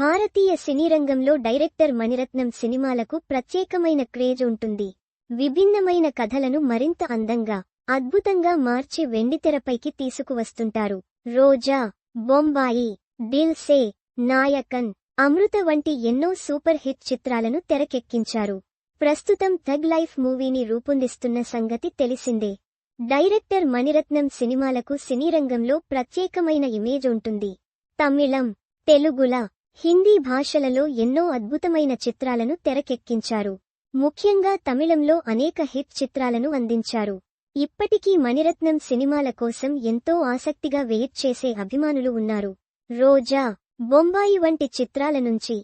భారతీయ సినీరంగంలో director Mani Ratnam సినిమాలకు ప్రత్యేకమైన craze ఉంటుంది. విభిన్నమైన కథలను మరింత అందంగా అద్భుతంగా మార్చి వెండితెరపైకి తీసుకువస్తుంటారు. రోజా బొంబాయి దిల్ సే నాయకన్ అమృత వంటి ఎన్నో సూపర్ హిట్ చిత్రాలను తెరకెక్కించారు. ప్రస్తుతం థగ్ లైఫ్ మూవీని రూపొందిస్తున్న సంగతి తెలిసిందే. డైరెక్టర్ మణిరత్నం సినిమాలకు సినీరంగంలో ప్రత్యేకమైన ఇమేజ్ ఉంటుంది. తమిళం తెలుగుల హిందీ భాషలలో ఎన్నో అద్భుతమైన చిత్రాలను తెరకెక్కించారు. ముఖ్యంగా తమిళంలో అనేక హిట్ చిత్రాలను అందించారు. ఇప్పటికీ మణిరత్నం సినిమాల కోసం ఎంతో ఆసక్తిగా వెయిట్ చేసే అభిమానులు ఉన్నారు. రోజా బొంబాయి వంటి చిత్రాల నుంచి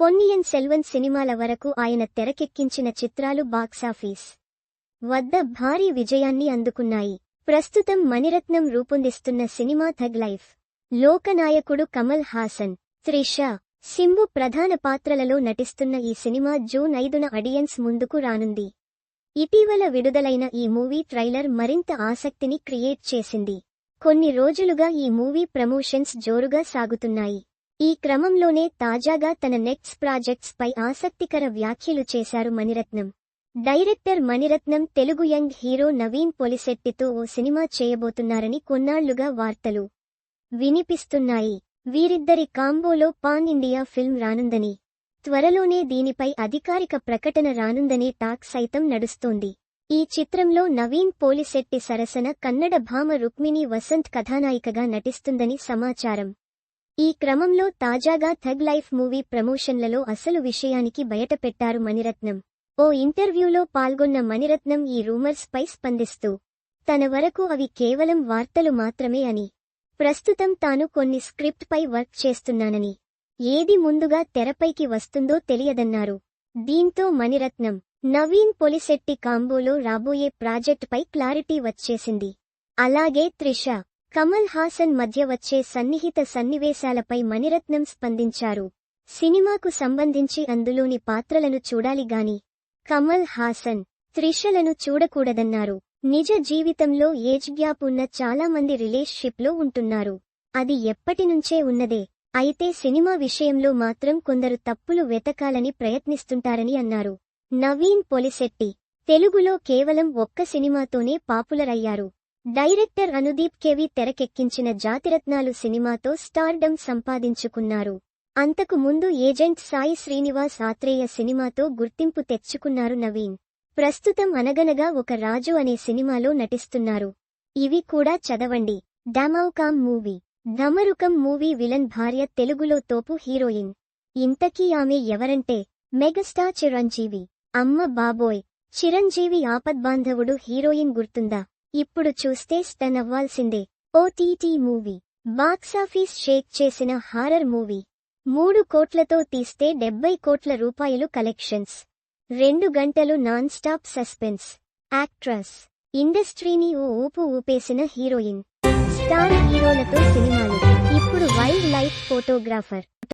పొన్నియన్ సెల్వన్ సినిమాల వరకు ఆయన తెరకెక్కించిన చిత్రాలు బాక్సాఫీస్ వద్ద భారీ విజయాన్ని అందుకున్నాయి. ప్రస్తుతం మణిరత్నం రూపొందిస్తున్న సినిమా థగ్ లైఫ్. లోకనాయకుడు కమల్ హాసన్ త్రిష సింబు ప్రధాన పాత్రలలో నటిస్తున్న ఈ సినిమా జూన్ ఐదున అడియన్స్ ముందుకు రానుంది. ఇటీవల విడుదలైన ఈ మూవీ ట్రైలర్ మరింత ఆసక్తిని క్రియేట్ చేసింది. కొన్ని రోజులుగా ఈ మూవీ ప్రమోషన్స్ జోరుగా సాగుతున్నాయి. ఈ క్రమంలోనే తాజాగా తన నెక్స్ట్ ప్రాజెక్ట్స్ పై ఆసక్తికర వ్యాఖ్యలు చేశారు Mani Ratnam. Director Mani Ratnam Telugu young hero Naveen పొలిశెట్టితో ఓ సినిమా చేయబోతున్నారని కొన్నాళ్ళుగా వార్తలు వినిపిస్తున్నాయి. వీరిద్దరి కాంబోలో పాన్ ఇండియా ఫిల్మ్ రానుందని త్వరలోనే దీనిపై అధికారిక ప్రకటన రానుందనే టాక్ సైతం నడుస్తోంది. ఈ చిత్రంలో నవీన్ పోలిశెట్టి సరసన కన్నడ భామ రుక్మిణి వసంత్ కథానాయికగా నటిస్తుందని సమాచారం. ఈ క్రమంలో తాజాగా థగ్ లైఫ్ మూవీ ప్రమోషన్లలో అసలు విషయానికి బయటపెట్టారు మణిరత్నం. ఓ ఇంటర్వ్యూలో పాల్గొన్న మణిరత్నం ఈ రూమర్స్ పై స్పందిస్తూ తన వరకు అవి కేవలం వార్తలు మాత్రమే అని ప్రస్తుతం తాను కొన్ని స్క్రిప్ట్ పై వర్క్ చేస్తున్నానని. ఏది ముందుగా తెరపైకి వస్తుందో తెలియదన్నారు. దీంతో మణిరత్నం నవీన్ పొలిశెట్టి కాంబోలో రాబోయే ప్రాజెక్టుపై క్లారిటీ వచ్చేసింది. అలాగే త్రిష కమల్ హాసన్ మధ్య వచ్చే సన్నిహిత సన్నివేశాలపై మణిరత్నం స్పందించారు. సినిమాకు సంబంధించి అందులోని పాత్రలను చూడాలి గాని కమల్ హాసన్ త్రిషలను చూడకూడదన్నారు. నిజ జీవితంలో ఏజ్ గ్యాప్ ఉన్న చాలా మంది రిలేషన్షిప్లో ఉంటున్నారు. అది ఎప్పటినుంచే ఉన్నదే. అయితే సినిమా విషయంలో మాత్రం కొందరు తప్పులు వెతకాలని ప్రయత్నిస్తుంటారని అన్నారు. నవీన్ పొలిశెట్టి తెలుగులో కేవలం ఒక్క సినిమాతోనే పాపులర్ అయ్యారు డైరెక్టర్ అనుదీప్ కెవి తెరకెక్కించిన జాతిరత్నాలు సినిమాతో స్టార్డమ్ సంపాదించుకున్నారు. అంతకు ముందు ఏజెంట్ సాయి శ్రీనివాస్ ఆత్రేయ సినిమాతో గుర్తింపు తెచ్చుకున్నారు నవీన్. ప్రస్తుతం అనగనగా ఒక రాజు అనే సినిమాలో నటిస్తున్నారు. ఇవి కూడా చదవండి. Damarukam movie. Damarukam movie villain భార్య తెలుగులో తోపు హీరోయిన్. ఇంతకీ ఆమె ఎవరంటే? మెగాస్టార్ చిరంజీవి. అమ్మ బాబోయ్. చిరంజీవి ఆపద్బాంధవుడు హీరోయిన్ గుర్తుందా? ఇప్పుడు చూస్తే స్టన్ అవ్వాల్సిందే. OTT movie. బాక్సాఫీస్ షేక్ చేసిన హారర్ మూవీ. మూడు కోట్లతో తీస్తే డెబ్బై కోట్ల రూపాయలు కలెక్షన్స్. రెండు గంటలు నాన్ స్టాప్ సస్పెన్స్ యాక్ట్రస్ ఇండస్ట్రీని ఓ ఊపు ఊపేసిన హీరోయిన్. స్టార్ హీరోలతో సినిమాలు. ఇప్పుడు వైల్డ్ లైఫ్ ఫోటోగ్రాఫర్.